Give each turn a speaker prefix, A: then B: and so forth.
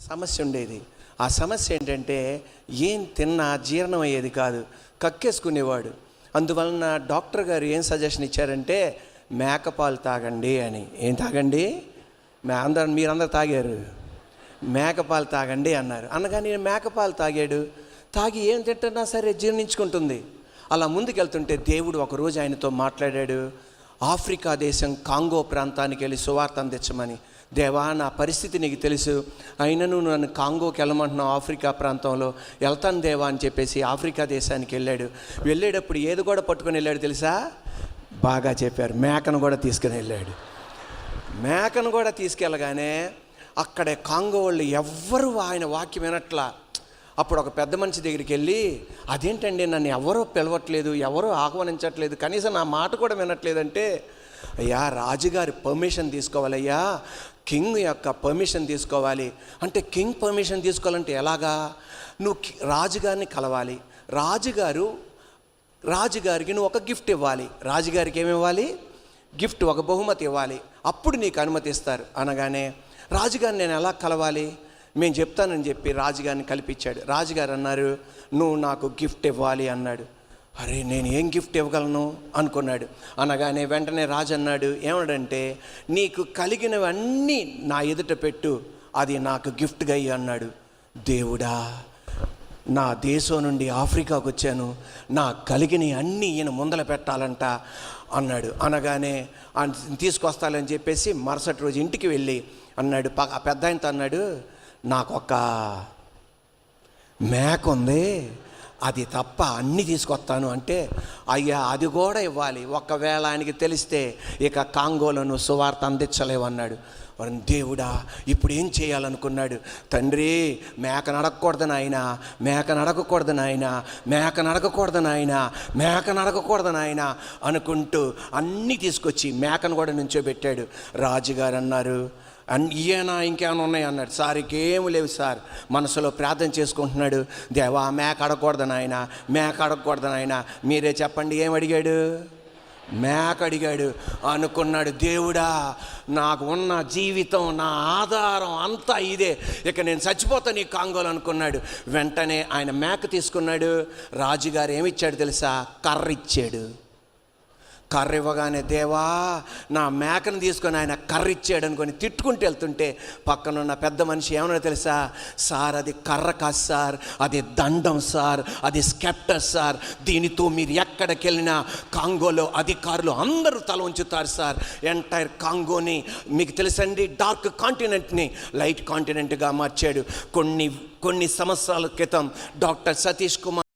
A: సమస్య ఉండేది. ఆ సమస్య ఏంటంటే ఏం తిన్నా జీర్ణం అయ్యేది కాదు. కక్కేసుకునేవాడు. అందువలన డాక్టర్ గారు ఏం సజెషన్ ఇచ్చారంటే మేకపాలు తాగండి అని. ఏం తాగండి? మే అందరు మీరందరూ తాగారు. మేకపాలు తాగండి అన్నారు. అనగానే మేకపాలు తాగాడు. తాగి ఏం తింటున్నా సరే జీర్ణించుకుంటుంది. అలా ముందుకెళ్తుంటే దేవుడు ఒకరోజు ఆయనతో మాట్లాడాడు. ఆఫ్రికా దేశం కాంగో ప్రాంతానికి వెళ్ళి సువార్త అందించమని దేవా నా పరిస్థితి నీకు తెలుసు. అయినను నన్ను కాంగోకి వెళ్ళమంటున్నావు ఆఫ్రికా ప్రాంతంలో. వెళ్తాను దేవా అని చెప్పేసి ఆఫ్రికా దేశానికి వెళ్ళాడు. వెళ్ళేటప్పుడు ఏది కూడా పట్టుకొని వెళ్ళాడు తెలుసా? బాగా చెప్పారు. మేకను కూడా తీసుకుని వెళ్ళాడు. మేకను కూడా తీసుకెళ్ళగానే అక్కడే కాంగో వాళ్ళు ఎవ్వరు ఆయన వాక్యం వినట్లా అప్పుడు ఒక పెద్ద మనిషి దగ్గరికి వెళ్ళి అదేంటండి నన్ను ఎవరో పిలవట్లేదు ఎవరో ఆహ్వానించట్లేదు కనీసం నా మాట కూడా వినట్లేదంటే అయ్యా రాజుగారి పర్మిషన్ తీసుకోవాలయ్యా కింగ్ యొక్క పర్మిషన్ తీసుకోవాలి. అంటే కింగ్ పర్మిషన్ తీసుకోవాలంటే ఎలాగా? నువ్వు రాజుగారిని కలవాలి. రాజుగారు రాజుగారికి నువ్వు ఒక గిఫ్ట్ ఇవ్వాలి. రాజుగారికి ఏమి ఇవ్వాలి? గిఫ్ట్ ఒక బహుమతి ఇవ్వాలి. అప్పుడు నీకు అనుమతి ఇస్తారు. అనగానే రాజుగారిని నేను ఎలా కలవాలి? మేము చెప్తానని చెప్పి రాజుగారిని కల్పించాడు. రాజుగారు అన్నారు నువ్వు నాకు గిఫ్ట్ ఇవ్వాలి అన్నాడు. అరే నేను ఏం గిఫ్ట్ ఇవ్వగలను? అనుకున్నాడు. అనగానే వెంటనే రాజు అన్నాడు ఏమడంటే నీకు కలిగినవన్నీ నా ఎదుట పెట్టు. అది నాకు గిఫ్ట్గా అయ్యి అన్నాడు. దేవుడా నా దేశం నుండి ఆఫ్రికాకు వచ్చాను. నా కలిగిన అన్నీ ఈయన ముందల పెట్టాలంట అన్నాడు. అనగానే తీసుకొస్తానని తీసుకొస్తాలని చెప్పేసి మరుసటి రోజు ఇంటికి వెళ్ళి అన్నాడు. పెద్ద ఆయనతో అన్నాడు నాకొక మేక ఉంది అది తప్ప అన్నీ తీసుకొస్తాను అంటే అయ్యా అది కూడా ఇవ్వాలి. ఒకవేళ ఆయనకి తెలిస్తే ఇక కాంగోలను సువార్త అందించలేవన్నాడు. వారు దేవుడా ఇప్పుడు ఏం చేయాలనుకున్నాడు? తండ్రి మేక నడకూడదు నాయన మేక నడకకూడదు నాయన మేక నడకకూడదు నాయన మేక నడకకూడదు నాయన అనుకుంటూ అన్నీ తీసుకొచ్చి మేకను కూడా నుంచోబెట్టాడు. రాజుగారు అన్నారు ఈయన ఇంకేమైనా ఉన్నాయి అన్నాడు సార్ ఇంకేం లేవు సార్. మనసులో ప్రార్థన చేసుకుంటున్నాడు. దేవా మేక అడగకూడదు నాయన. మేక అడగకూడదు నాయన. మీరే చెప్పండి ఏం అడిగాడు? మేక అడిగాడు. అనుకున్నాడు దేవుడా నాకు ఉన్న జీవితం నా ఆధారం అంతా ఇదే. ఇక నేను చచ్చిపోతా నీ కాంగోలు అనుకున్నాడు. వెంటనే ఆయన మేక తీసుకున్నాడు. రాజుగారు ఏమిచ్చాడు తెలుసా? కర్ర ఇచ్చాడు. కర్ర ఇవ్వగానే దేవా నా మేకను తీసుకొని ఆయన కర్ర ఇచ్చాడు అనుకొని తిట్టుకుంటూ వెళ్తుంటే పక్కనున్న పెద్ద మనిషి ఏమన్నా తెలుసా? సార్ అది కర్ర కాదు సార్ అది దండం సార్ అది స్కెప్టర్ సార్ దీనితో మీరు ఎక్కడికి వెళ్ళినా కాంగోలో అధికారులు అందరూ తల ఉంచుతారు సార్. ఎంటైర్ కాంగోని మీకు తెలుసండి డార్క్ కాంటినెంట్ని లైట్ కాంటినెంట్గా మార్చాడు. కొన్ని కొన్ని సంవత్సరాల క్రితం డాక్టర్ సతీష్ కుమార్